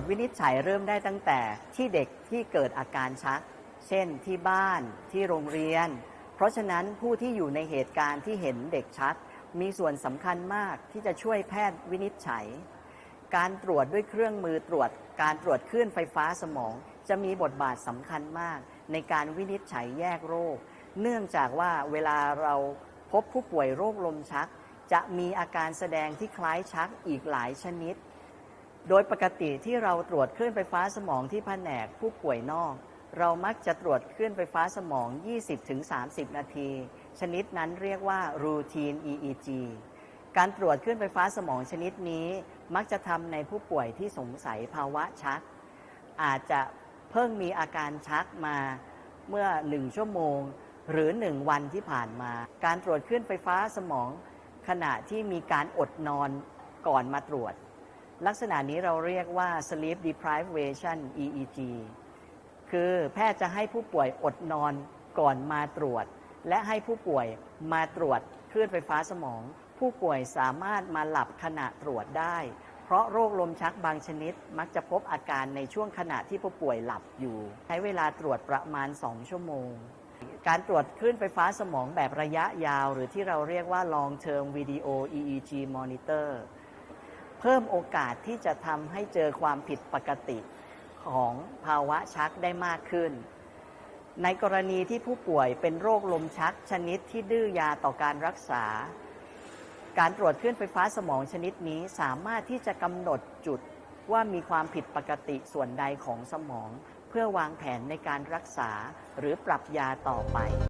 จวินิจฉัยเริ่มได้ตั้งแต่ที่เด็กที่เกิดอาการชัก เช่นที่บ้านที่โรงเรียน เพราะฉะนั้นผู้ที่อยู่ในเหตุการณ์ที่เห็นเด็กชัก มีส่วนสำคัญมากที่จะช่วยแพทย์วินิจฉัย การตรวจด้วยเครื่องมือตรวจ การตรวจคลื่นไฟฟ้าสมอง จะมีบทบาทสำคัญมาก ในการวินิจฉัยแยกโรค เนื่องจากว่าเวลาเราพบผู้ป่วยโรคลมชัก จะมีอาการแสดงที่คล้ายชักอีกหลายชนิด โดยปกติที่เราตรวจคลื่นไฟฟ้าสมองที่แผนกผู้ป่วยนอก เรามักจะตรวจคลื่นไฟฟ้าสมอง 20-30 นาที ชนิดนั้นเรียกว่า routine EEG การตรวจคลื่นไฟฟ้าสมองชนิดนี้ มักจะทำในผู้ป่วยที่สงสัยภาวะชัก อาจจะเพิ่งมีอาการชักมาเมื่อ 1 ชั่วโมง หรือ 1 วันที่ผ่านมา การตรวจคลื่นไฟฟ้าสมอง ขณะที่มีการอดนอนก่อนมาตรวจ ลักษณะนี้เราเรียกว่า sleep deprivation EEG คือแพทย์จะให้ผู้ป่วยอดนอนก่อนมาตรวจ และให้ผู้ป่วยมาตรวจคลื่นไฟฟ้าสมอง ผู้ป่วยสามารถมาหลับขณะตรวจได้ เพราะโรคลมชักบางชนิดมักจะพบอาการในช่วงขณะที่ผู้ป่วยหลับอยู่ ใช้เวลาตรวจประมาณ 2 ชั่วโมง การตรวจคลื่นไฟฟ้าสมองแบบระยะยาว หรือที่เราเรียกว่า long term video EEG monitor เพิ่มโอกาสที่จะทำให้เจอความผิดปกติของภาวะชักได้มากขึ้น ในกรณีที่ผู้ป่วยเป็นโรคลมชักชนิดที่ดื้อยาต่อการรักษา การตรวจคลื่นไฟฟ้าสมองชนิดนี้สามารถที่จะกำหนดจุดว่ามีความผิดปกติส่วนใดของสมอง เพื่อวางแผนในการรักษาหรือปรับยาต่อไป